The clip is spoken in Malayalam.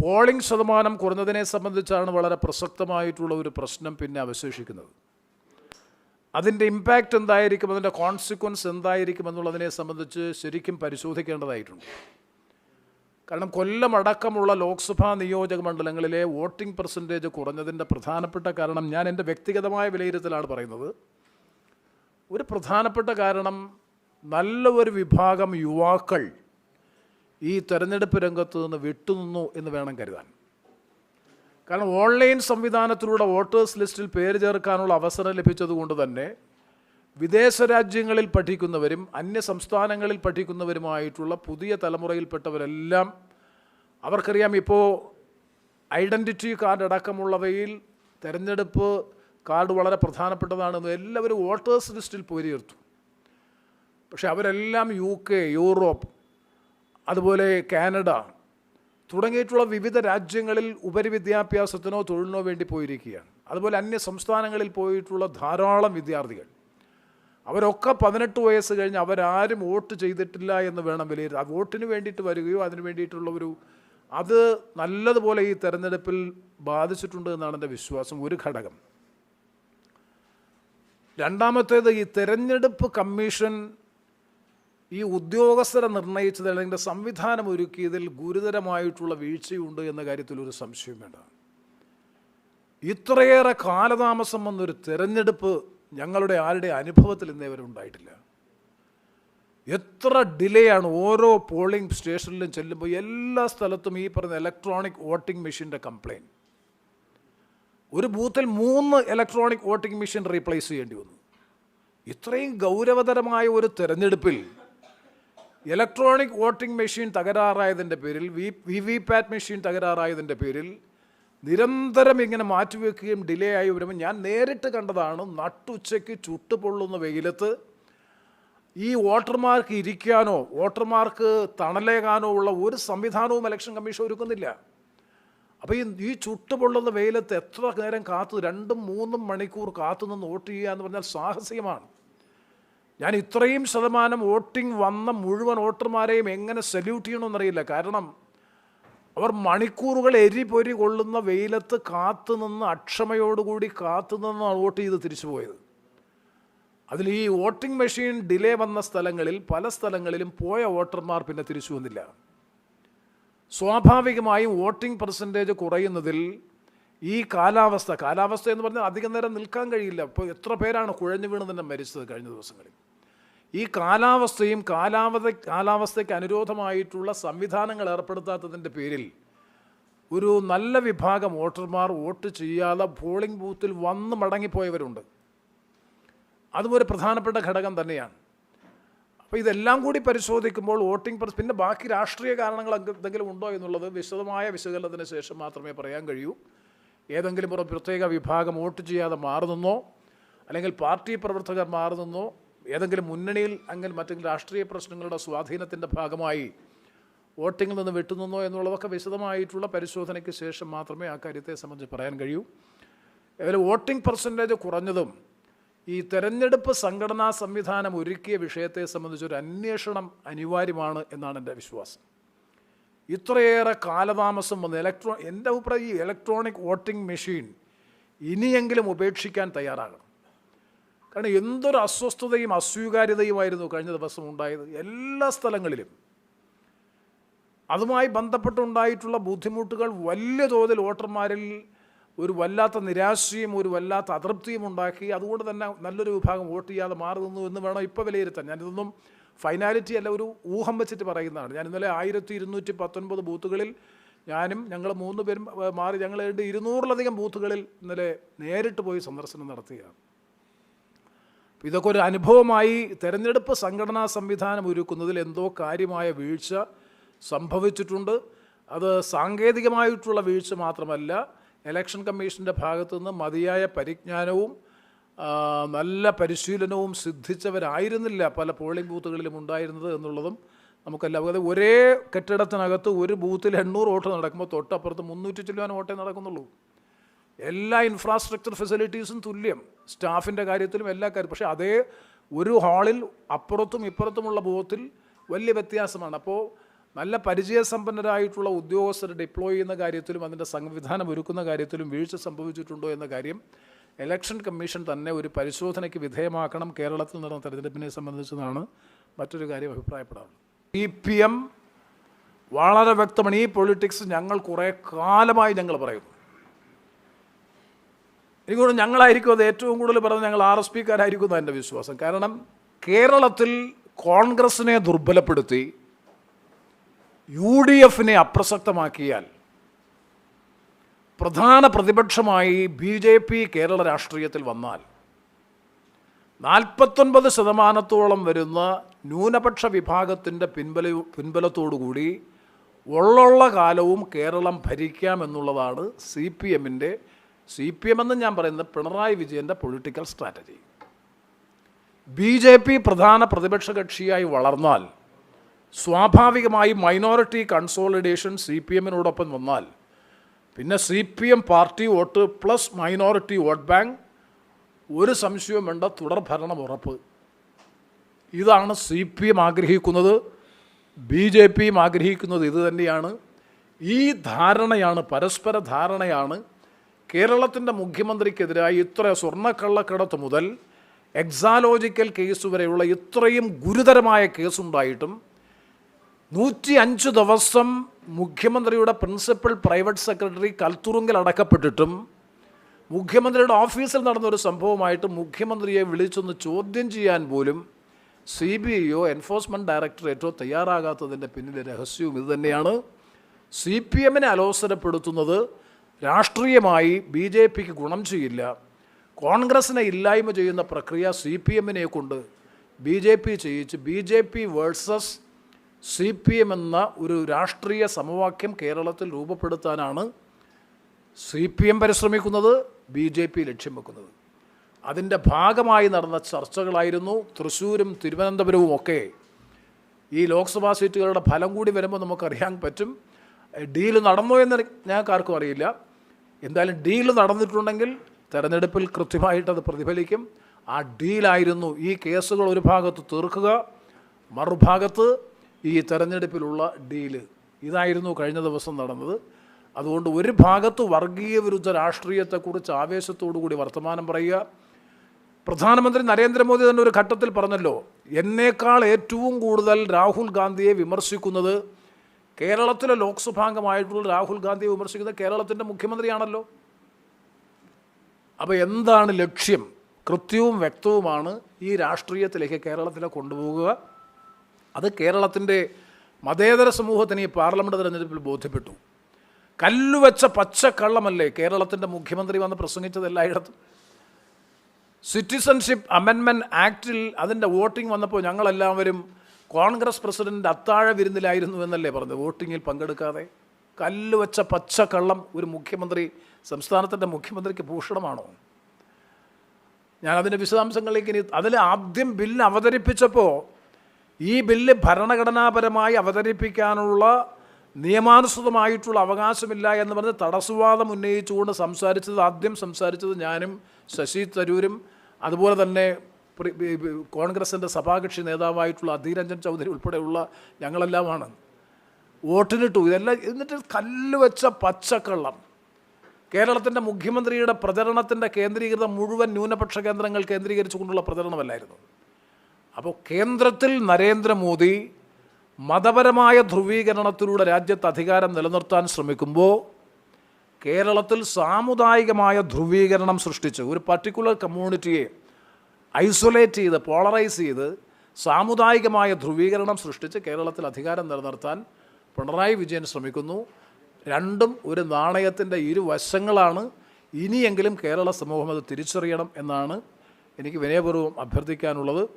പോളിംഗ് ശതമാനം കുറഞ്ഞതിനെ സംബന്ധിച്ചാണ് വളരെ പ്രസക്തമായിട്ടുള്ള ഒരു പ്രശ്നം പിന്നെ അവശേഷിക്കുന്നത്. അതിന്റെ ഇമ്പാക്റ്റ് എന്തായിരിക്കും? അതിന്റെ കോൺസിക്വൻസ് എന്തായിരിക്കും എന്നുള്ളതിനെ സംബന്ധിച്ച് ശരിക്കും പരിശോധിക്കേണ്ടതായിട്ടുണ്ട്. കാരണം കൊല്ലം അടക്കമുള്ള ലോക്സഭാ നിയോജക മണ്ഡലങ്ങളിലെ വോട്ടിംഗ് പെർസെന്റേജ് കുറഞ്ഞതിന്റെ പ്രധാനപ്പെട്ട കാരണം ഞാൻ എന്റെ വ്യക്തിഗതമായ വിലയിരുത്തലാണ് പറയുന്നത്. ഒരു പ്രധാനപ്പെട്ട കാരണം നല്ല ഒരു വിഭാഗം യുവാക്കൾ ഈ തെരഞ്ഞെടുപ്പ് രംഗത്ത് നിന്ന് വിട്ടുനിന്നു എന്ന് വേണം കരുതാൻ. കാരണം ഓൺലൈൻ സംവിധാനത്തിലൂടെ വോട്ടേഴ്സ് ലിസ്റ്റിൽ പേര് ചേർക്കാനുള്ള അവസരം ലഭിച്ചതുകൊണ്ട് തന്നെ വിദേശ രാജ്യങ്ങളിൽ പഠിക്കുന്നവരും അന്യ സംസ്ഥാനങ്ങളിൽ പഠിക്കുന്നവരുമായിട്ടുള്ള പുതിയ തലമുറയിൽപ്പെട്ടവരെല്ലാം അവർക്കറിയാം ഇപ്പോൾ ഐഡന്റിറ്റി കാർഡ് അടക്കമുള്ളവയിൽ തെരഞ്ഞെടുപ്പ് കാർഡ് വളരെ പ്രധാനപ്പെട്ടതാണെന്ന് എല്ലാവരും വോട്ടേഴ്സ് ലിസ്റ്റിൽ പോരിയർത്തു ചേർത്തു. പക്ഷെ അവരെല്ലാം യു കെ യൂറോപ്പ് അതുപോലെ കാനഡ തുടങ്ങിയിട്ടുള്ള വിവിധ രാജ്യങ്ങളിൽ ഉപരിവിദ്യാഭ്യാസത്തിനോ തൊഴിലിനോ വേണ്ടി പോയിരിക്കുകയാണ്. അതുപോലെ അന്യ സംസ്ഥാനങ്ങളിൽ പോയിട്ടുള്ള ധാരാളം വിദ്യാർത്ഥികൾ. അവരൊക്കെ പതിനെട്ട് വയസ്സ് കഴിഞ്ഞ് അവരാരും വോട്ട് ചെയ്തിട്ടില്ല എന്ന് വേണം വിലയിരുത്താൻ. വോട്ടിന് വേണ്ടിയിട്ട് വരികയോ അതിന് വേണ്ടിയിട്ടുള്ള ഒരു അത് നല്ലതുപോലെ ഈ തെരഞ്ഞെടുപ്പിൽ ബാധിച്ചിട്ടുണ്ട് എന്നാണ് എന്റെ വിശ്വാസം. ഒരു ഘടകം. രണ്ടാമത്തേത് ഈ തെരഞ്ഞെടുപ്പ് കമ്മീഷൻ ഈ ഉദ്യോഗസ്ഥരെ നിർണയിച്ചത് അല്ലെങ്കിൽ സംവിധാനം ഒരുക്കിയതിൽ ഗുരുതരമായിട്ടുള്ള വീഴ്ചയുണ്ട് എന്ന കാര്യത്തിൽ ഒരു സംശയം വേണ്ട. ഇത്രയേറെ കാലതാമസം വന്നൊരു തെരഞ്ഞെടുപ്പ് ഞങ്ങളുടെ ആരുടെ അനുഭവത്തിൽ ഇന്നേ വരെ ഉണ്ടായിട്ടില്ല. എത്ര ഡിലേ ആണ് ഓരോ പോളിംഗ് സ്റ്റേഷനിലും ചെല്ലുമ്പോൾ എല്ലാ സ്ഥലത്തും ഈ പറഞ്ഞ ഇലക്ട്രോണിക് വോട്ടിംഗ് മെഷീന്റെ കംപ്ലയിന്റ് ഒരു ബൂത്തിൽ മൂന്ന് ഇലക്ട്രോണിക് വോട്ടിംഗ് മെഷീൻ റീപ്ലേസ് ചെയ്യേണ്ടി വന്നു. ഇത്രയും ഗൗരവതരമായ ഒരു തെരഞ്ഞെടുപ്പിൽ ഇലക്ട്രോണിക് വോട്ടിംഗ് മെഷീൻ തകരാറായതിന്റെ പേരിൽ വി വി പാറ്റ് മെഷീൻ തകരാറായതിന്റെ പേരിൽ നിരന്തരം ഇങ്ങനെ മാറ്റിവെക്കുകയും ഡിലേ ആയി വരുമ്പോൾ ഞാൻ നേരിട്ട് കണ്ടതാണ് നട്ടുച്ചയ്ക്ക് ചുട്ടുപൊള്ളുന്ന വെയിലത്ത് ഈ വോട്ടർമാർക്ക് ഇരിക്കാനോ വോട്ടർമാർക്ക് തണലേകാനോ ഉള്ള ഒരു സംവിധാനവും ഇലക്ഷൻ കമ്മീഷൻ ഒരുക്കുന്നില്ല. അപ്പോൾ ഈ ഈ ചുട്ടുപൊള്ളുന്ന വെയിലത്ത് എത്ര നേരം കാത്തു രണ്ടും മൂന്നും മണിക്കൂർ കാത്തു നിന്ന് വോട്ട് ചെയ്യുക എന്ന് പറഞ്ഞാൽ സാഹസികമാണ്. ഞാൻ ഇത്രയും ശതമാനം വോട്ടിംഗ് വന്ന മുഴുവൻ വോട്ടർമാരെയും എങ്ങനെ സല്യൂട്ട് ചെയ്യണമെന്നറിയില്ല. കാരണം അവർ മണിക്കൂറുകൾ എരിപൊരി കൊള്ളുന്ന വെയിലത്ത് കാത്തു നിന്ന് അക്ഷമയോടുകൂടി കാത്തു നിന്ന് വോട്ട് ചെയ്ത് തിരിച്ചു പോയത്. അതിൽ ഈ വോട്ടിംഗ് മെഷീൻ ഡിലേ വന്ന സ്ഥലങ്ങളിൽ പല സ്ഥലങ്ങളിലും പോയ വോട്ടർമാർ പിന്നെ തിരിച്ചു വന്നില്ല. സ്വാഭാവികമായും വോട്ടിംഗ് പെർസെന്റേജ് കുറയുന്നതിൽ ഈ കാലാവസ്ഥ കാലാവസ്ഥ എന്ന് പറഞ്ഞാൽ അധികം നേരം നിൽക്കാൻ കഴിയില്ല. ഇപ്പോൾ എത്ര പേരാണ് കുഴഞ്ഞു വീണ് തന്നെ മരിച്ചത് കഴിഞ്ഞ ദിവസങ്ങളിൽ? ഈ കാലാവസ്ഥയും കാലാവധ കാലാവസ്ഥയ്ക്ക് അനുരോധമായിട്ടുള്ള സംവിധാനങ്ങൾ ഏർപ്പെടുത്താത്തതിന്റെ പേരിൽ ഒരു നല്ല വിഭാഗം വോട്ടർമാർ വോട്ട് ചെയ്യാതെ പോളിംഗ് ബൂത്തിൽ വന്ന് മടങ്ങിപ്പോയവരുണ്ട്. അതും ഒരു പ്രധാനപ്പെട്ട ഘടകം തന്നെയാണ്. അപ്പോൾ ഇതെല്ലാം കൂടി പരിശോധിക്കുമ്പോൾ വോട്ടിംഗ് പ്രസ് പിന്നെ ബാക്കി രാഷ്ട്രീയ കാരണങ്ങൾ എന്തെങ്കിലും ഉണ്ടോ എന്നുള്ളത് വിശദമായ വിശകലനത്തിന് ശേഷം മാത്രമേ പറയാൻ കഴിയൂ. ഏതെങ്കിലും ഒരു പ്രത്യേക വിഭാഗം വോട്ട് ചെയ്യാതെ മാറുന്നോ അല്ലെങ്കിൽ പാർട്ടി പ്രവർത്തകർ മാറുന്നോ ഏതെങ്കിലും മുന്നണിയിൽ അങ്ങനെ മറ്റെങ്കിലും രാഷ്ട്രീയ പ്രശ്നങ്ങളുടെ സ്വാധീനത്തിന്റെ ഭാഗമായി വോട്ടിങ്ങിൽ നിന്ന് വിട്ടുനിന്നോ എന്നുള്ളതൊക്കെ വിശദമായിട്ടുള്ള പരിശോധനയ്ക്ക് ശേഷം മാത്രമേ ആ കാര്യത്തെ സംബന്ധിച്ച് പറയാൻ കഴിയൂ. ഏതായാലും വോട്ടിംഗ് പെർസെന്റേജ് കുറഞ്ഞതും ഈ തെരഞ്ഞെടുപ്പ് സംഘടനാ സംവിധാനം ഒരുക്കിയ വിഷയത്തെ സംബന്ധിച്ചൊരു അന്വേഷണം അനിവാര്യമാണ് എന്നാണ് എന്റെ വിശ്വാസം. ഇത്രയേറെ കാലതാമസം വന്ന് ഇലക്ട്രോ എന്റെ അഭിപ്രായം ഈ ഇലക്ട്രോണിക് വോട്ടിംഗ് മെഷീൻ ഇനിയെങ്കിലും ഉപേക്ഷിക്കാൻ തയ്യാറാകണം. കാരണം എന്തൊരു അസ്വസ്ഥതയും അസ്വീകാര്യതയുമായിരുന്നു കഴിഞ്ഞ ദിവസം ഉണ്ടായത് എല്ലാ സ്ഥലങ്ങളിലും. അതുമായി ബന്ധപ്പെട്ടുണ്ടായിട്ടുള്ള ബുദ്ധിമുട്ടുകൾ വലിയ തോതിൽ വോട്ടർമാരിൽ ഒരു വല്ലാത്ത നിരാശയും ഒരു വല്ലാത്ത അതൃപ്തിയും ഉണ്ടാക്കി. അതുകൊണ്ട് തന്നെ നല്ലൊരു വിഭാഗം വോട്ട് ചെയ്യാതെ മാറി നിന്നു എന്ന് വേണം ഇപ്പോൾ വിലയിരുത്താൻ. ഞാനിതൊന്നും ഫൈനാലിറ്റി അല്ല ഒരു ഊഹം വെച്ചിട്ട് പറയുന്നതാണ്. ഞാൻ ഇന്നലെ ആയിരത്തി ഇരുന്നൂറ്റി പത്തൊൻപത് ബൂത്തുകളിൽ ഞാനും ഞങ്ങൾ മൂന്ന് പേരും മാറി ഞങ്ങൾ ഇരുന്നൂറിലധികം ബൂത്തുകളിൽ ഇന്നലെ നേരിട്ട് പോയി സന്ദർശനം നടത്തുകയാണ് ഇതൊക്കെ ഒരു അനുഭവമായി തെരഞ്ഞെടുപ്പ് സംഘടനാ സംവിധാനം ഒരുക്കുന്നതിൽ എന്തോ കാര്യമായ വീഴ്ച സംഭവിച്ചിട്ടുണ്ട്. അത് സാങ്കേതികമായിട്ടുള്ള വീഴ്ച മാത്രമല്ല ഇലക്ഷൻ കമ്മീഷന്റെ ഭാഗത്തുനിന്ന് മതിയായ പരിജ്ഞാനവും നല്ല പരിശീലനവും സിദ്ധിച്ചവരായിരുന്നില്ല പല പോളിംഗ് ബൂത്തുകളിലും ഉണ്ടായിരുന്നത് എന്നുള്ളതും നമുക്കെല്ലാം ഒരേ കെട്ടിടത്തിനകത്ത് ഒരു ബൂത്തിൽ എണ്ണൂറ് വോട്ട് നടക്കുമ്പോൾ തൊട്ടപ്പുറത്ത് മുന്നൂറ്റി ചില്ലുവാൻ വോട്ടേ നടക്കുന്നുള്ളൂ. എല്ലാ ഇൻഫ്രാസ്ട്രക്ചർ ഫെസിലിറ്റീസും തുല്യം. സ്റ്റാഫിന്റെ കാര്യത്തിലും എല്ലാ കാര്യം പക്ഷേ അതേ ഒരു ഹാളിൽ അപ്പുറത്തും ഇപ്പുറത്തുമുള്ള ബോധത്തിൽ വലിയ വ്യത്യാസമാണ്. അപ്പോൾ നല്ല പരിചയസമ്പന്നരായിട്ടുള്ള ഉദ്യോഗസ്ഥരെ ഡിപ്ലോയ് ചെയ്യുന്ന കാര്യത്തിലും അതിന്റെ സംവിധാനം ഒരുക്കുന്ന കാര്യത്തിലും വീഴ്ച സംഭവിച്ചിട്ടുണ്ടോ എന്ന കാര്യം ഇലക്ഷൻ കമ്മീഷൻ തന്നെ ഒരു പരിശോധനയ്ക്ക് വിധേയമാക്കണം കേരളത്തിൽ നടന്ന തെരഞ്ഞെടുപ്പിനെ സംബന്ധിച്ചതാണ് മറ്റൊരു കാര്യം അഭിപ്രായപ്പെടാറുള്ളത് സി പി എം വളരെ വ്യക്തമാണ്. ഈ പൊളിറ്റിക്സ് ഞങ്ങൾ കുറേ കാലമായി ഞങ്ങൾ പറയുന്നു. എനിക്ക് തോന്നുന്നു ഞങ്ങളായിരിക്കും അത് ഏറ്റവും കൂടുതൽ പറഞ്ഞത്. ഞങ്ങൾ ആർ എസ് പിക്കാരായിരിക്കും എന്നാണ് എന്റെ വിശ്വാസം. കാരണം കേരളത്തിൽ കോൺഗ്രസിനെ ദുർബലപ്പെടുത്തി യു ഡി എഫിനെ അപ്രസക്തമാക്കിയാൽ പ്രധാന പ്രതിപക്ഷമായി ബി ജെ പി കേരള രാഷ്ട്രീയത്തിൽ വന്നാൽ നാൽപ്പത്തൊൻപത് ശതമാനത്തോളം വരുന്ന ന്യൂനപക്ഷ വിഭാഗത്തിന്റെ പിൻബല പിൻബലത്തോടുകൂടി ഉള്ളുള്ള കാലവും കേരളം ഭരിക്കാമെന്നുള്ളതാണ് സി പി എമ്മിന്റെ സി പി എം എന്ന് ഞാൻ പറയുന്നത് പിണറായി വിജയന്റെ political strategy B J P പ്രധാന പ്രതിപക്ഷ കക്ഷിയായി വളർന്നാൽ സ്വാഭാവികമായി മൈനോറിറ്റി കൺസോളിഡേഷൻ സി പി എമ്മിനോടൊപ്പം വന്നാൽ പിന്നെ C P M party vote plus minority vote bank ഒരു സംശയവും വേണ്ട തുടർ ഭരണം ഉറപ്പ്. ഇതാണ് സി പി എം ആഗ്രഹിക്കുന്നത് ബി ജെ പിയും ആഗ്രഹിക്കുന്നത് ഇത് തന്നെയാണ്. ഈ ധാരണയാണ് പരസ്പര ധാരണയാണ് കേരളത്തിന്റെ മുഖ്യമന്ത്രിക്കെതിരായി ഇത്ര സ്വർണക്കള്ളക്കടത്ത് മുതൽ എക്സാലോജിക്കൽ കേസ് വരെയുള്ള ഇത്രയും ഗുരുതരമായ കേസുണ്ടായിട്ടും നൂറ്റി അഞ്ച് ദിവസം മുഖ്യമന്ത്രിയുടെ പ്രിൻസിപ്പൽ പ്രൈവറ്റ് സെക്രട്ടറി കൽത്തുറുങ്കിൽ അടക്കപ്പെട്ടിട്ടും മുഖ്യമന്ത്രിയുടെ ഓഫീസിൽ നടന്നൊരു സംഭവമായിട്ട് മുഖ്യമന്ത്രിയെ വിളിച്ചൊന്ന് ചോദ്യം ചെയ്യാൻ പോലും സി ബി ഐയോ എൻഫോഴ്സ്മെന്റ് ഡയറക്ടറേറ്റോ തയ്യാറാകാത്തതിന്റെ പിന്നിലെ രഹസ്യവും ഇതുതന്നെയാണ്. സി പി എമ്മിനെ അലോസരപ്പെടുത്തുന്നത് രാഷ്ട്രീയമായി ബി ജെ പിക്ക് ഗുണം ചെയ്യില്ല. കോൺഗ്രസിനെ ഇല്ലായ്മ ചെയ്യുന്ന പ്രക്രിയ സി പി എമ്മിനെ കൊണ്ട് B J P ചെയ്യിച്ച് B J P versus C P M എന്ന ഒരു രാഷ്ട്രീയ സമവാക്യം കേരളത്തിൽ രൂപപ്പെടുത്താനാണ് സി പി എം പരിശ്രമിക്കുന്നത് ബി ജെ പി ലക്ഷ്യം വെക്കുന്നത്. അതിന്റെ ഭാഗമായി നടന്ന ചർച്ചകളായിരുന്നു തൃശ്ശൂരും തിരുവനന്തപുരവും ഒക്കെ. ഈ ലോക്സഭാ സീറ്റുകളുടെ ഫലം കൂടി വരുമ്പോൾ നമുക്കറിയാൻ പറ്റും. ഡീൽ നടന്നോ എന്ന് ഞങ്ങൾക്ക് ആർക്കും അറിയില്ല. എന്തായാലും ഡീൽ നടന്നിട്ടുണ്ടെങ്കിൽ തെരഞ്ഞെടുപ്പിൽ കൃത്യമായിട്ട് അത് പ്രതിഫലിക്കും. ആ ഡീലായിരുന്നു ഈ കേസുകൾ ഒരു ഭാഗത്ത് തീർക്കുക മറുഭാഗത്ത് ഈ തെരഞ്ഞെടുപ്പിലുള്ള ഡീൽ. ഇതായിരുന്നു കഴിഞ്ഞ ദിവസം നടന്നത്. അതുകൊണ്ട് ഒരു ഭാഗത്ത് വർഗീയ വിരുദ്ധ രാഷ്ട്രീയത്തെക്കുറിച്ച് ആവേശത്തോടു കൂടി വർത്തമാനം പറയുക. പ്രധാനമന്ത്രി നരേന്ദ്രമോദി തന്നെ ഒരു ഘട്ടത്തിൽ പറഞ്ഞല്ലോ എന്നേക്കാൾ ഏറ്റവും കൂടുതൽ രാഹുൽ ഗാന്ധിയെ വിമർശിക്കുന്നത് കേരളത്തിലെ ലോക്സഭാംഗമായിട്ടുള്ള രാഹുൽ ഗാന്ധിയെ വിമർശിക്കുന്നത് കേരളത്തിന്റെ മുഖ്യമന്ത്രിയാണല്ലോ. അപ്പോൾ എന്താണ് ലക്ഷ്യം? കൃത്യവും വ്യക്തവുമാണ് ഈ രാഷ്ട്രീയത്തിലേക്ക് കേരളത്തിലെ കൊണ്ടുപോകുക അത് കേരളത്തിന്റെ മതേതര സമൂഹത്തിന് ഈ പാർലമെന്റ് തെരഞ്ഞെടുപ്പിൽ ബോധ്യപ്പെട്ടു. കല്ലുവെച്ച പച്ചക്കള്ളമല്ലേ കേരളത്തിന്റെ മുഖ്യമന്ത്രി വന്ന് പ്രസംഗിച്ചത് എല്ലായിടത്തും? സിറ്റിസൺഷിപ്പ് അമെൻമെന്റ് ആക്റ്റിൽ അതിന്റെ വോട്ടിംഗ് വന്നപ്പോൾ ഞങ്ങളെല്ലാവരും കോൺഗ്രസ് പ്രസിഡന്റ് അത്താഴ വിരുന്നിലായിരുന്നു എന്നല്ലേ പറഞ്ഞത്? വോട്ടിങ്ങിൽ പങ്കെടുക്കാതെ കല്ലുവെച്ച പച്ചക്കള്ളം ഒരു മുഖ്യമന്ത്രി സംസ്ഥാനത്തിന്റെ മുഖ്യമന്ത്രിക്ക് ഭൂഷണമാണോ? ഞാൻ അതിന്റെ വിശദാംശങ്ങളിലേക്ക് ഇനി അതിൽ ആദ്യം ബില്ല് അവതരിപ്പിച്ചപ്പോൾ ഈ ബില്ല് ഭരണഘടനാപരമായി അവതരിപ്പിക്കാനുള്ള നിയമാനുസൃതമായിട്ടുള്ള അവകാശമില്ല എന്ന് പറഞ്ഞ് തടസ്സവാദം ഉന്നയിച്ചുകൊണ്ട് സംസാരിച്ചത് ആദ്യം സംസാരിച്ചത് ഞാനും ശശി തരൂരും. അതുപോലെ തന്നെ കോൺഗ്രസിന്റെ സഭാകക്ഷി നേതാവായിട്ടുള്ള അധീരഞ്ജൻ ചൗധരി ഉൾപ്പെടെയുള്ള ഞങ്ങളെല്ലാമാണ്. വോട്ടിനിട്ടു ഇതെല്ലാം എന്നിട്ട് കല്ല് വെച്ച പച്ചക്കള്ളം. കേരളത്തിന്റെ മുഖ്യമന്ത്രിയുടെ പ്രചരണത്തിന്റെ കേന്ദ്രീകൃതം മുഴുവൻ ന്യൂനപക്ഷ കേന്ദ്രങ്ങൾ കേന്ദ്രീകരിച്ചുകൊണ്ടുള്ള പ്രചരണമല്ലായിരുന്നു. അപ്പോൾ കേന്ദ്രത്തിൽ നരേന്ദ്രമോദി മതപരമായ ധ്രുവീകരണത്തിലൂടെ രാജ്യത്ത് അധികാരം നിലനിർത്താൻ ശ്രമിക്കുമ്പോൾ കേരളത്തിൽ സാമുദായികമായ ധ്രുവീകരണം സൃഷ്ടിച്ച് ഒരു പർട്ടിക്കുലർ കമ്മ്യൂണിറ്റിയെ ഐസൊലേറ്റ് ചെയ്ത് പോളറൈസ് ചെയ്ത് സാമുദായികമായ ധ്രുവീകരണം സൃഷ്ടിച്ച് കേരളത്തിൽ അധികാരം നിലനിർത്താൻ പിണറായി വിജയൻ ശ്രമിക്കുന്നു. രണ്ടും ഒരു നാണയത്തിന്റെ ഇരുവശങ്ങളാണ്. ഇനിയെങ്കിലും കേരള സമൂഹം അത് തിരിച്ചറിയണം എന്നാണ് എനിക്ക് വിനയപൂർവം അഭ്യർത്ഥിക്കാനുള്ളത്.